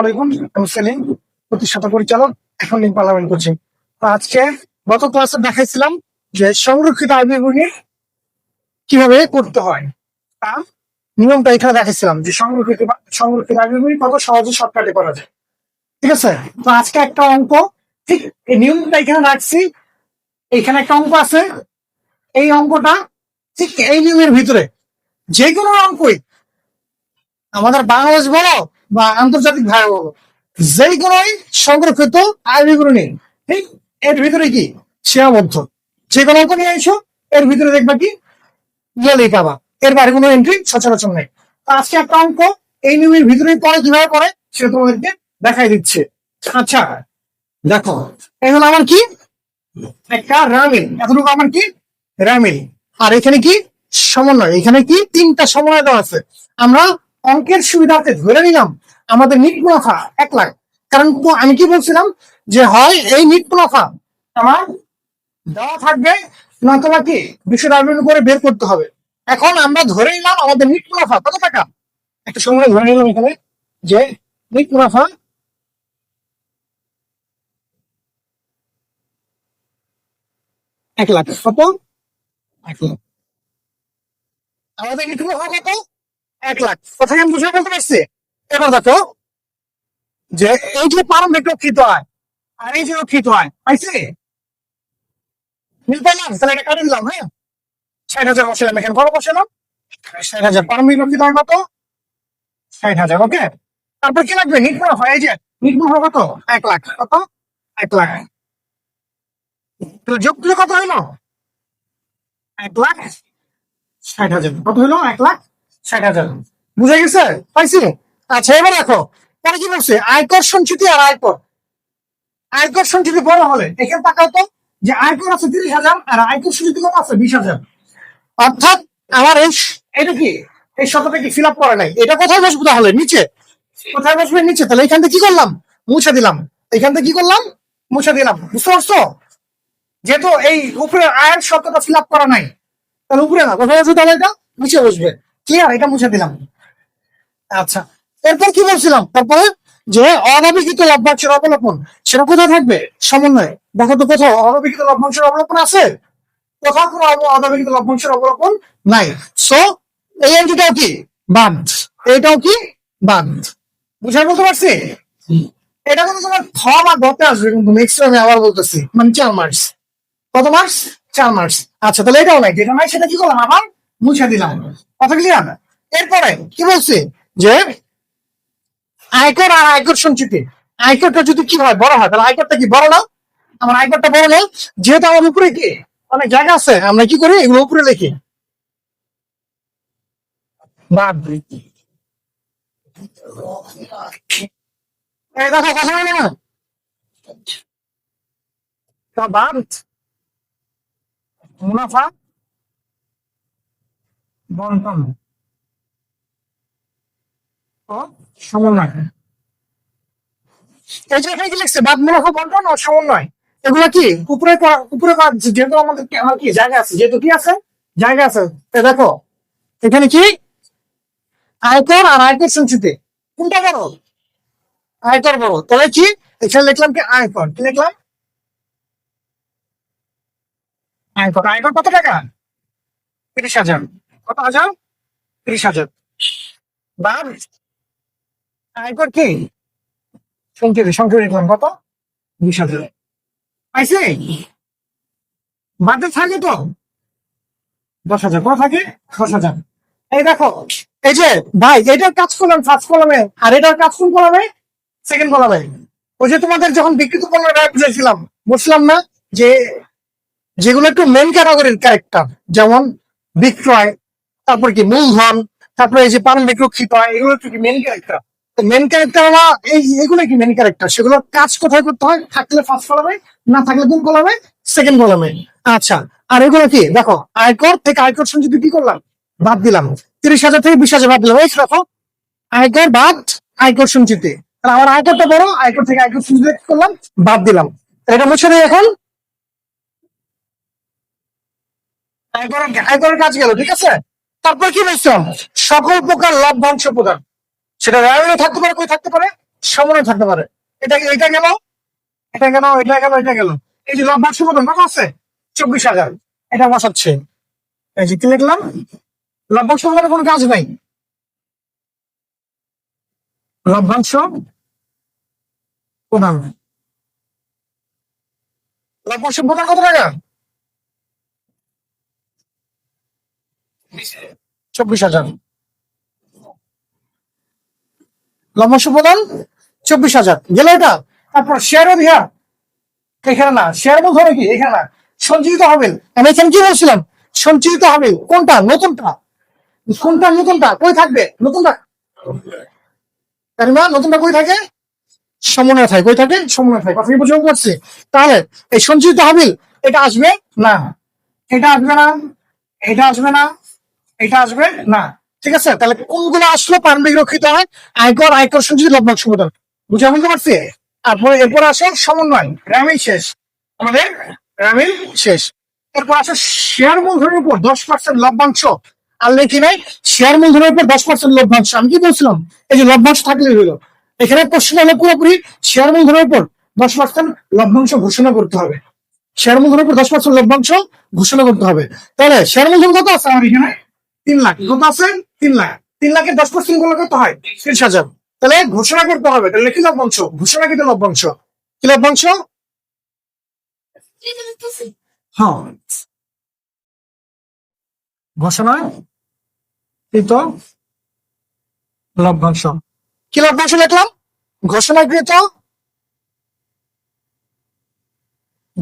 আলাইকুম, আমি সেলিম, প্রতিষ্ঠাতা পরিচালক, এখন পার্লামেন্ট আজকে গত ক্লাসে দেখাইছিলাম যে সংরক্ষিত বিবরণী কীভাবে করতে হয়। তার নিয়মটা এখানে দেখাইছিলাম যে সংরক্ষিত সংরক্ষিত বিবরণী কত সহজে শর্টকাটে করা যায়। ঠিক আছে? তো আজকে একটা অঙ্ক, ঠিক এই নিয়মটা এখানে রাখছি। এখানে একটা অঙ্ক আছে। এই অঙ্কটা ঠিক এই নিয়মের ভিতরে যে কোনো অঙ্কই আমাদের বাংলাদেশ বলো বা আন্তর্জাতিক ভাই বলো যে কোনোই সংরক্ষিত আয় বিবরণী ঠিক? এর ভিতরে কি? সীমাবদ্ধ। যে কোনো অঙ্ক নিয়ে এসো, এর ভিতরে দেখবা কি? ইয়ে এর বাইরে কোনো এন্ট্রি সচরাচর নেই। আজকে একটা অঙ্ক, এই নিয়মের ভিতরে পরে কীভাবে পড়ে, সেটা তোমাদেরকে দেখাই দিচ্ছে। আচ্ছা দেখো হলো আমার কি? একটা রামিল এতটুকু আমার কি? রামিল আর এখানে কি? সমন্বয়। এখানে কি? তিনটা সমন্বয় দেওয়া আছে। আমরা অঙ্কের সুবিধাতে ধরে নিলাম আমাদের নিট মুনাফা এক লাখ। কারণ আমি কি বলছিলাম? যে হয় এই নিট মুনাফা আমার দেওয়া থাকবে না তোমার কি বিষয় আবেদন করে বের করতে হবে। এখন আমরা ধরে নিলাম আমাদের নিট মুনাফা কত টাকা? একটা সময় ধরে নিলাম এখানে যে নিট মুনাফা এক লাখ। কত? এক লাখ। আমাদের নিট মুনাফা কত? এক লাখ। কোথায় আমি বুঝে বলতে পারছি? এবার দেখো যে এই যে প্রারম্ভিক রক্ষিত হয়, আর এই যে রক্ষিত হয়, পাইছে? হ্যাঁ? হাজার হয় কি লাগবে? এই যে কত? এক লাখ, কত? এক লাখ। হইল? এক লাখ হাজার। কত হইল? এক লাখ হাজার। বুঝে গেছে? পাইছি? আচ্ছা এবার দেখো, পরে কি বলছে? আয়কর সঞ্চিতি আর আয়কর। আয়কর সঞ্চিতি বড় হলে এখানে তাকাও তো যে আয়কর আছে তিরিশ হাজার আর আয়কর সঞ্চিতি কত আছে? বিশ হাজার। অর্থাৎ আমার এই এটা কি? এই শতটা কি ফিল আপ করে নাই? এটা কোথায় বসবো তাহলে? নিচে। কোথায় বসবে? নিচে। তাহলে এখান থেকে কি করলাম? মুছে দিলাম। এখান থেকে কি করলাম? মুছে দিলাম। বুঝতে পারছ? যেহেতু এই উপরে আয়ের শতটা ফিল আপ করা নাই, তাহলে উপরে না, কোথায় বসবে তাহলে এটা? নিচে বসবে। ক্লিয়ার এটা মুছে দিলাম। আচ্ছা। এরপর কি বলছিলাম? তারপরে যে অনবিকৃত লভ্যাংশের অবলম্বন সেটা কোথায় থাকবে? সমন্বয়। দেখো তো কোথাও অনবিকৃত লভ্যাংশের অবলম্বন আছে? কোথাও কোনো অনবিকৃত লভ্যাংশের অবলম্বন নাই। সো এই এন্ট্রিটাও কি? বাদ এটাও কি? বাদ বুঝাই বলতে পারছি? এটা কিন্তু তোমার খ বা গতে আসবে কিন্তু নেক্সট আমি আবার বলতেছি। মানে চার মার্কস কত মার্কস চার মার্কস আচ্ছা তাহলে এটাও নাই। যেটা নাই সেটা কি করলাম? আবার মুছে দিলাম। কথা ক্লিয়ার এরপরে কি বলছি? যে আয়কর আর আয়কর সঞ্চিতি। আয়করটা যদি কি হয়, বড় হয়, তাহলে আয়করটা কি বড় না? আমার আয়করটা বড় না যেহেতু আমার উপরে কি? অনেক জায়গা আছে, আমরা কি করি? এগুলো উপরে লিখি। কথা মুনাফা। বন্টন। সমন্বয়। এই যে এখানে কি লিখছে? বাদ মুনাফা বন্টন ও সমন্বয়। এগুলো কি? উপরে উপরে যেহেতু আমাদের কি- জায়গা আছে, যেহেতু কি আছে? জায়গা আছে। দেখো, এখানে কি? আয়কর আর আয়কর সঞ্চিতি। কোনটা বড়? আয়কর বড়। তাহলে কি? এখানে লিখলাম কি? আয়কর। কি লিখলাম? আয়কর। আয়কর কত টাকা? তিরিশ হাজার। কত হাজার? তিরিশ হাজার। বাদ আয়কর কি? কত? বাদে থাকে তো? দশ হাজার, কত থাকে? দশ হাজার। এই দেখো, এই যে, ভাই এটার কাজ করলাম ফার্স্ট কলমে আর এটার কাজ কোন কলমে সেকেন্ড কলমে ওই যে তোমাদের যখন বিকৃত পণ্য রায় বুঝেছিলাম বুঝলাম না যে, যেগুলো একটু মেন ক্যাটাগরির ক্যারেক্টার যেমন বিক্রয়, তারপর কি মূলধন, তারপরে এই যে প্রারম্ভিক রক্ষিত হয় এগুলো একটু কি মেন ক্যারেক্টার মেন ক্যারেক্টার এই, এগুলো কি মেন ক্যারেক্টার সেগুলো কাজ কোথায় করতে হয়? থাকলে ফার্স্ট কলমে, না থাকলে কোন কলমে? সেকেন্ড কলমে। আচ্ছা আর এগুলো কি? দেখো, আয়কর থেকে আয়কর সঞ্চিতি কি করলাম? বাদ দিলাম। তিরিশ হাজার থেকে বিশ হাজার বাদ দিলাম। এই দেখো, আয়কর বাদ আয়কর সঞ্চিতি। তাহলে আমার আয়করটা বড়, আয়কর থেকে আয়কর সঞ্চিতি করলাম? বাদ দিলাম। এটা মুছে দেয় এখন। আয়করের আয়করের কাজ গেল, ঠিক আছে? তারপর কি বলছিলাম সকল প্রকার লভ্যাংশ প্রদান সেটা রেভিনিউ থাকতে পারে, কই থাকতে পারে? সমন্বয় থাকতে পারে। এটা এটা গেল এটা গেল এটা গেল এটা গেল এই যে লভ্যাংশ মতন কত আছে? চব্বিশ হাজার। এটা বসাচ্ছে এই যে কি লিখলাম? লভ্যাংশ মতন কোনো কাজ নাই। লভ্যাংশ প্রধান লভ্যাংশ প্রধান কত টাকা? চব্বিশ হাজার। লভ্যাংশ প্রদান চব্বিশ হাজার। গেল এটা? তারপর শেয়ার অধিকার এখানে না, শেয়ার বলতে হবে কি? এখানে না, সঞ্চিত হবেন আমি এখানে কি বলছিলাম? সঞ্চিত হবে কোনটা? নতুনটা। কোনটা নতুনটা? কই থাকবে? নতুনটা? কারিমা নতুনটা কই থাকে? সমন্বয় থাকে। কই থাকে? সমন্বয় থাকে। কথা কি বুঝতে তাহলে, এই সঞ্চিত হাবিল, এটা আসবে? না। এটা আসবে না। এটা আসবে না। এটা আসবে? না। ঠিক আছে? তাহলে কোনগুলো আসলো পারমিক রক্ষিত হয়? আয়কর আয়কর সঞ্চিত লভ্যাংশ প্রদান বুঝে বলতে পারছি? তারপরে এরপর আসে সমন্বয়। রামিল শেষ। আমাদের রামিল শেষ। এরপর আসে শেয়ার মূলধনের উপর দশ পার্সেন্ট লভ্যাংশ। আনলে কি নাই শেয়ার মূলধনের উপর দশ পার্সেন্ট লভ্যাংশ। আমি কি বলছিলাম? এই যে লভ্যাংশ থাকলে হইল। এখানে প্রশ্ন হলো পুরোপুরি শেয়ার মূলধনের উপর দশ পার্সেন্ট লভ্যাংশ ঘোষণা করতে হবে। শেয়ার মূলধনের উপর দশ পার্সেন্ট লভ্যাংশ ঘোষণা করতে হবে। তাহলে শেয়ার মূলধন কত আছে আমার এখানে? তিন লাখ। কত আছে? তিন লাখ। তিন লাখের দশ পার্সেন্টগুলো কত হয়? তিরিশ হাজার। তাহলে ঘোষণা করতে হবে। তাহলে কি লভ্যাংশ? ঘোষণা কিন্তু লভ্যাংশ? কি লভ্যাংশ? হ্যাঁ। ঘোষণা? কৃত লভ্যাংশ। কি লভ্যাংশ লিখলাম? ঘোষণাকৃত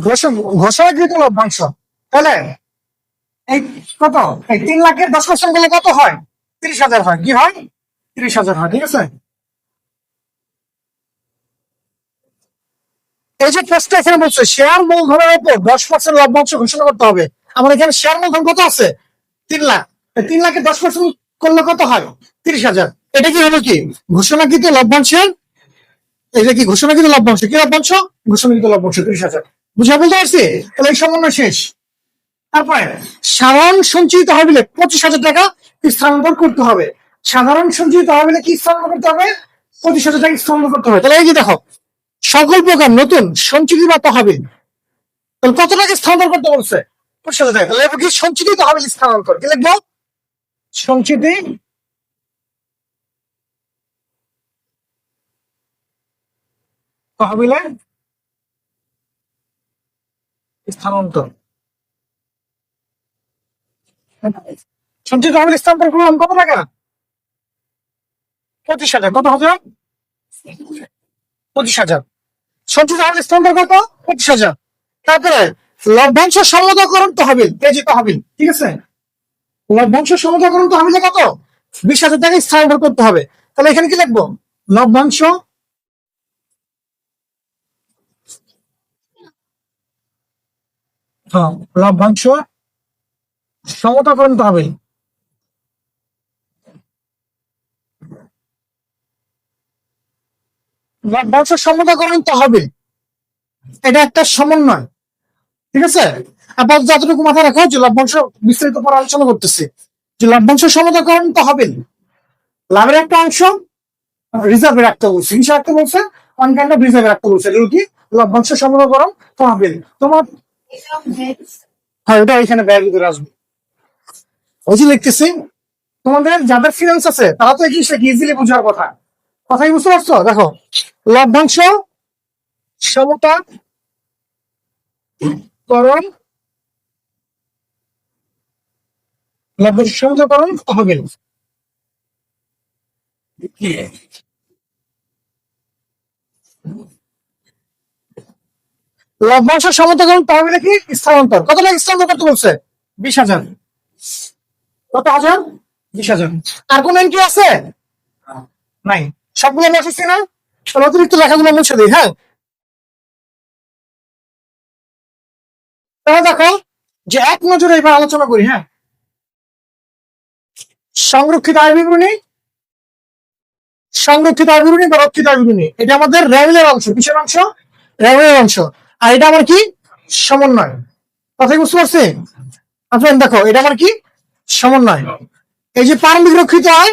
ঘোষ- ঘোষণাকৃত লভ্যাংশ। তাহলে এই কত? এই তিন লাখের দশ পার্সেন্টগুলো কত হয়? তিরিশ হাজার হয়। কি হয়? তিরিশ হাজার হয়, ঠিক আছে? এই যে প্রশ্নটা এখানে বলছে শেয়ার মূলধনের উপর দশ পার্সেন্ট লভ্যাংশ ঘোষণা করতে হবে। আমার এখানে শেয়ার মূলধন কত আছে? তিন লাখ। তিন লাখের দশ পার্সেন্ট করলে কত হয়? তিরিশ হাজার। এটা কি হলো কি? ঘোষণা ঘোষণাকৃত লভ্যাংশের এটা কি ঘোষণাকৃত লভ্যাংশ কি লভ্যাংশ ঘোষণাকৃত লভ্যাংশ তিরিশ হাজার। বুঝা বলতে পারছি? তাহলে এই সমন্বয় শেষ। তারপরে সাধারণ সঞ্চিত তহবিলে পঁচিশ হাজার টাকা স্থানান্তর করতে হবে। সাধারণ সঞ্চিত তহবিলে কি স্থানান্তর করতে হবে? পঁচিশ হাজার টাকা স্থানান্তর করতে হবে। তাহলে এই যে দেখো, সকল প্রকার নতুন সঞ্চিত বা তহবিল, তাহলে কত টাকা স্থানান্তর করতে বলছে? পঁচিশ হাজার টাকা। তাহলে কি সঞ্চিত তহবিল স্থানান্তর? কি লিখব? সঞ্চিতি তহবিলে স্থানান্তর। সঞ্চিত তহবিল স্থানান্তর করলাম কত টাকা? পঁচিশ হাজার। কত হাজার পঁচিশ হাজার। সঞ্চিত তহবিল স্থানান্তর কত? পঁচিশ হাজার। তারপরে লভ্যাংশ সমতাকরণ এই যে তহবিল ঠিক আছে? লভ্যাংশ সমতাকরণ তহবিলে কত? বিশ হাজার টাকা স্থানান্তর করতে হবে। তাহলে এখানে কি লিখব? লভ্যাংশ লভ্যাংশ সমতাকরণ তহবিল লভ্যাংশ সমতাকরণ তহবিল এটা একটা সমন্বয় ঠিক আছে? আপাতত যতটুকু মাথায় রাখো যে লভ্যাংশ বিস্তারিত পর আলোচনা করতেছি। যে লভ্যাংশ সমতাকরণ তহবিল লাভের একটা অংশ রিজার্ভে রাখতে বলছে। হিসাব রাখতে বলছে অন কাইন্ড অফ রিজার্ভে রাখতে বলছে। এগুলো কি? লভ্যাংশ সমতাকরণ তহবিল তোমার হ্যাঁ এটা এখানে ব্যয়ের ভিতরে আসবে। ওই যে লিখতেছি। তোমাদের যাদের ফিনান্স আছে, তারা তো এই জিনিসটা ইজিলি বোঝার কথা। কথাই বুঝতে পারছ? দেখো, লভ্যাংশ, সমতা করণ লভ্যাংশ সমতাকরণ তহবিল। লভ্যাংশ সমতাকরণ তহবিলে কি? স্থানান্তর। কত স্থানান্তর করতে বলছে? বিশ হাজার। কত হাজার? বিশ হাজার। আর কোন এন্ট্রি আছে? নাই। সবগুলো আমি আসছি না। অতিরিক্ত লেখাগুলো মুছে দিই হ্যাঁ? তাহলে দেখো যে এক নজরে এবার আলোচনা করি হ্যাঁ? সংরক্ষিত আয় বিবরণী সংরক্ষিত আয় বিবরণী বা রক্ষিত আয় বিবরণী এটা আমাদের রেভিলের অংশ কিসের অংশ? রেভিলের অংশ। আর এটা আমার কি? সমন্বয়। কথা বুঝতে পারছি আপনার দেখো এটা আমার কি? সমন্বয়। এই যে প্রারম্ভিক রক্ষিত আয়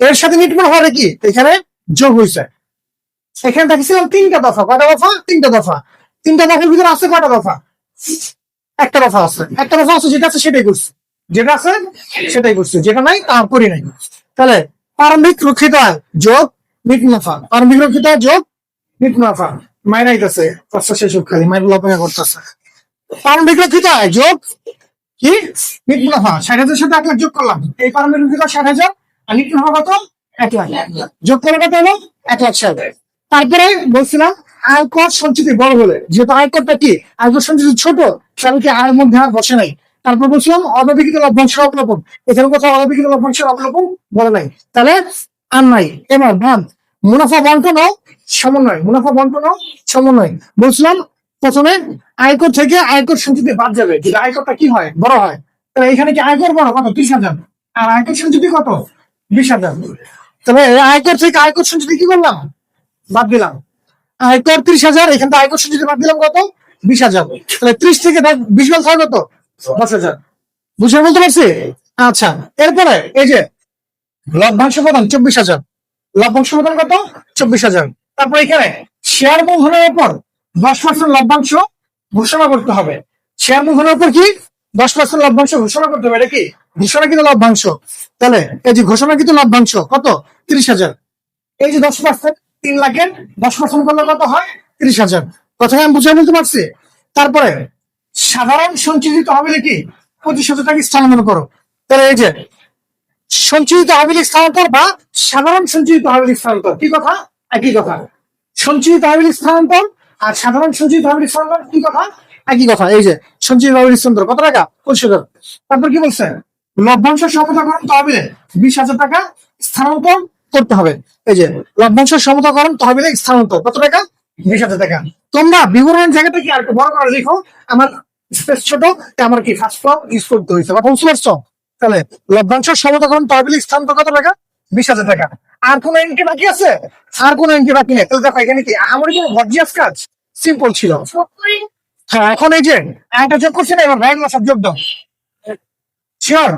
এর সাথে নিটমান হওয়ার কি? এখানে যোগ হয়েছে এখানে দেখেছিলাম তিনটা দফা। কয়টা দফা? তিনটা দফা। তিনটা দফার ভিতরে আছে কয়টা দফা? একটা দফা আছে। একটা দফা আছে যেটা আছে সেটাই করছে। যেটা আছে সেটাই করছে। যেটা নাই তা করি নাই। তাহলে প্রারম্ভিক রক্ষিত আয় যোগ মিট মুনাফা প্রারম্ভিক রক্ষিত আয় যোগ মিট মুনাফা মাইনা আইতাছে কষ্ট শেষ খালি। মাইনা অপেক্ষা করতেছে। প্রারম্ভিক রক্ষিত আয় যোগ কি? মিট মুনাফা ষাট হাজার সাথে এক লাখ যোগ করলাম। এই রক্ষিত ষাট হাজার, আর মিট মুনাফা কত? এক লাখ। যোগ করে কত হলো এক লাখ তারপরে বলছিলাম আয়কর সঞ্চিতি বড় হলে। যেহেতু আয়করটা কি? আয়কর সঞ্চিতি ছোট, তাহলে কি আয়ের মধ্যে আর বসে নাই। তারপর বলছিলাম অনবিকৃত লভ্যাংশের অবলম্বন। এখানে কোথাও অনবিকৃত লভ্যাংশের অবলম্বন বলে নাই। তাহলে আর নাই। এবার ভাব মুনাফা বন্টনও সমন্বয়। মুনাফা বন্টনও সমন্বয়। বলছিলাম প্রথমে আয়কর থেকে আয়কর সঞ্চিতি বাদ যাবে। আয়করটা কি হয়? বড় হয়। তাহলে এখানে কি আয়কর বড়? কত? ত্রিশ হাজার। আর আয়কর সঞ্চিতি কত? বিশ হাজার। তবে আয়কর থেকে আয়কর সঞ্চিতি কি করলাম? বাদ দিলাম। আয়কর ত্রিশ হাজার, এখান থেকে আয়কর সঞ্চিতি বাদ দিলাম কত? বিশ হাজার। তাহলে ত্রিশ থেকে বিশ ছয় কত? দশ হাজার। বুঝে বলতে পারছি? আচ্ছা এরপরে এই যে লভ্যাংশ প্রদান, চব্বিশ হাজার। লভ্যাংশ প্রদান কত? চব্বিশ হাজার। তারপর এখানে শেয়ার মূলধনের উপর দশ পার্সেন্ট লভ্যাংশ ঘোষণা করতে হবে। শেয়ার মূলধনের উপর কি? দশ পার্সেন্ট লভ্যাংশ ঘোষণা করতে হবে। এটা কি? ঘোষণা কিন্তু লভ্যাংশ। তাহলে এই যে ঘোষণা কিন্তু লভ্যাংশ, কত? তিরিশ হাজার। এই যে দশ পার্সেন্ট তিন লাখের দশ পার্সেন্ট করলে কত হয়? তিরিশ হাজার। কথা আমি বুঝে বলতে পারছি। তারপরে, সাধারণ সঞ্চিত তহবিলে কি? পঁচিশ হাজার টাকা স্থানান্তর করো। তাহলে এই যে সঞ্চিত তহবিল স্থানান্তর বা সাধারণ সঞ্চিত তহবিল স্থানান্তর, কি কথা? একই কথা। সঞ্চিত তহবিল স্থানান্তর আর সাধারণ সঞ্চিত তহবিল স্থানান্তর কি কথা? একই কথা, এই যে সঞ্চিত তহবিল স্থানান্তর কত টাকা? হাজার। তারপর কি বলছে? লভ্যাংশ সমতা সমতাকরণ তহবিলে বিশ হাজার টাকা স্থানান্তর করতে হবে। এই যে লভ্যাংশ সমতাকরণ তহবিলে স্থানান্তর, কত টাকা? বিশ হাজার টাকা। তোমরা বিবরণের জায়গাটা কি আর একটু বড় করে লিখো? আমার স্পেস ছোট আমার কি ফার্স্ট ফর্ম ইউজ করতে হয়েছে? কথা বুঝতে পারছ তাহলে লভ্যাংশ সমতাকরণ তহবিল স্থানান্তর কত টাকা? বিশ হাজার টাকা। আর কোন এন্ট্রি বাকি আছে? আর কোন এন্ট্রি বাকি নেই। তাহলে দেখো এখানে কি? আমার কোনো গর্জিয়াস কাজ? সিম্পল ছিল। হ্যাঁ এখন এই যে একটা যোগ করছে না এবার ভ্যান সব যোগ দাও। শিওর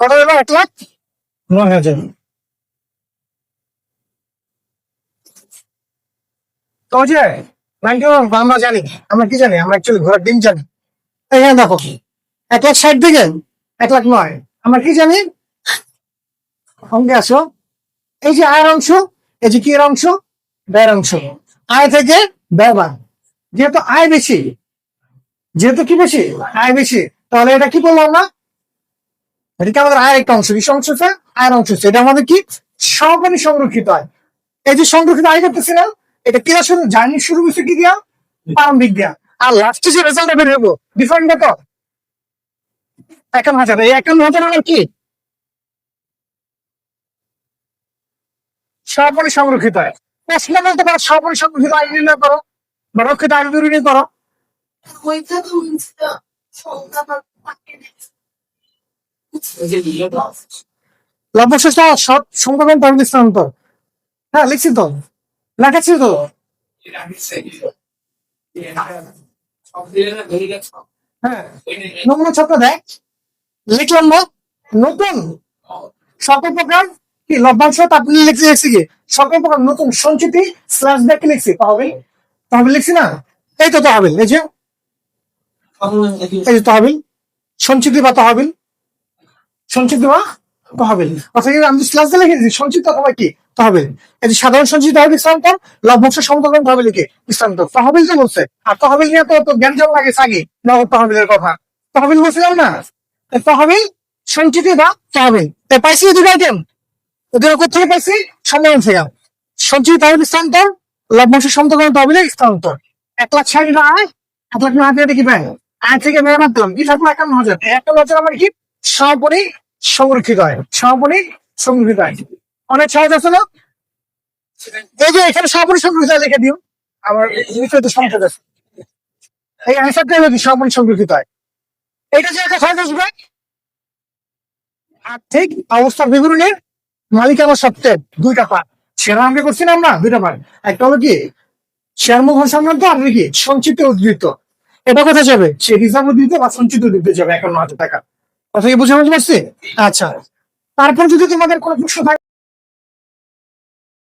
কত হলো এক লাখ? নয় হাজার। তো যে আমরা জানি। আমরা কি জানি? আমরা অ্যাকচুয়ালি ঘোরার দিন জানি। এখানে দেখো এক লাখ ষাট থেকে এক লাখ নয়। আমরা কি জানি? অঙ্কে আসো। এই যে আয়ের অংশ এই যে কি এর অংশ? ব্যয়ের অংশ। আয় থেকে ব্যয় বাদ যেহেতু আয় বেশি যেহেতু কি বেশি? আয় বেশি। তাহলে এটা কি বললাম না এটা কি আমাদের আয়ের একটা অংশ? কি অংশ আয়ের অংশ। এটা আমাদের কি? সহকারী সংরক্ষিত আয়। এই যে সংরক্ষিত আয় করতেছি না এটা কিনা শুরু জার্নি শুরু হয়েছে কি দিয়া? প্রারম্ভিক দিয়া। আর লাস্টে যে রেজাল্ট বের হব ডিফারেন্ট কত একান্ন হাজার। এই একান্ন হাজার আমার কি? সহকারী সংরক্ষিত আয় প্রশ্ন সংরক্ষিত আয় নির্ণয় করো বা রক্ষিত আয় বিবরণী করো। হ্যাঁ লিখছি তো। তো। হ্যাঁ দেখ। লিখলাম নতুন। সকল প্রকার কি লভ্যাংশ তারপরে লিখছি লিখছি কি? সকল প্রকার নতুন সঞ্চিতি স্ল্যাশ ব্যাক লিখছি তহবিল তহবিল লিখছি না? এই তো তহবিল, এই যে। এই যে তহবিল সঞ্চিতি বা তহবিল। সঞ্চিত বা তহবিল। অর্থাৎ আমি স্ল্যাশ দিয়ে লিখে সঞ্চিত অথবা কি? তহবিল। এই যে সাধারণ সঞ্চিত তহবিল স্থানান্তর লভ্যাংশ সমতকরণ তহবিল কি স্থানান্তর। তহবিল তো বলছে, আর তহবিল নিয়ে তো তো জ্ঞানজল লাগে সাগি, নগদ তহবিলের কথা। তহবিল বলছিলাম না? তহবিল সঞ্চিতি বা তহবিল। পাইছি দুটো আইটেম কোথেকে পাইছি? সম্মেলন থেকে। সঞ্চিত তহবিল স্থানান্তর লভ্যাংশ সমতকরণ তহবিলের স্থানান্তর। এক লাখ ষাট টাকা আয় এক লাখ নয় হাজার কি আয় থেকে দিলাম কি থাকল একান্ন হাজার। একান্ন হাজার আমার কি? সমাপনী সংরক্ষিত হয় সমাপনী সংরক্ষিত অনেক সহজ আছে না? এই যে এখানে সমাপনী সংরক্ষিত লিখে দিও। আমার বিষয় তো আছে। এই অ্যান্সারটা হলো কি? সমাপনী সংরক্ষিত হয় এটা যে একটা সহজ আসবে। আর্থিক অবস্থার বিবরণের মালিকানা সত্ত্বের দুইটা পার্ট সেরা আমরা করছি না আমরা? দুইটা পার্ট একটা হলো কি? শেয়ার মুখ সংক্রান্ত আর কি? সঞ্চিত উদ্বৃত্ত। এটা কোথায় যাবে? সে রিজার্ভ উদ্ধৃত বা সঞ্চিত উদ্ধৃত যাবে, একান্ন হাজার টাকা। কথা কি বুঝে বুঝতে পারছি? আচ্ছা। তারপর যদি তোমাদের কোনো প্রশ্ন থাকে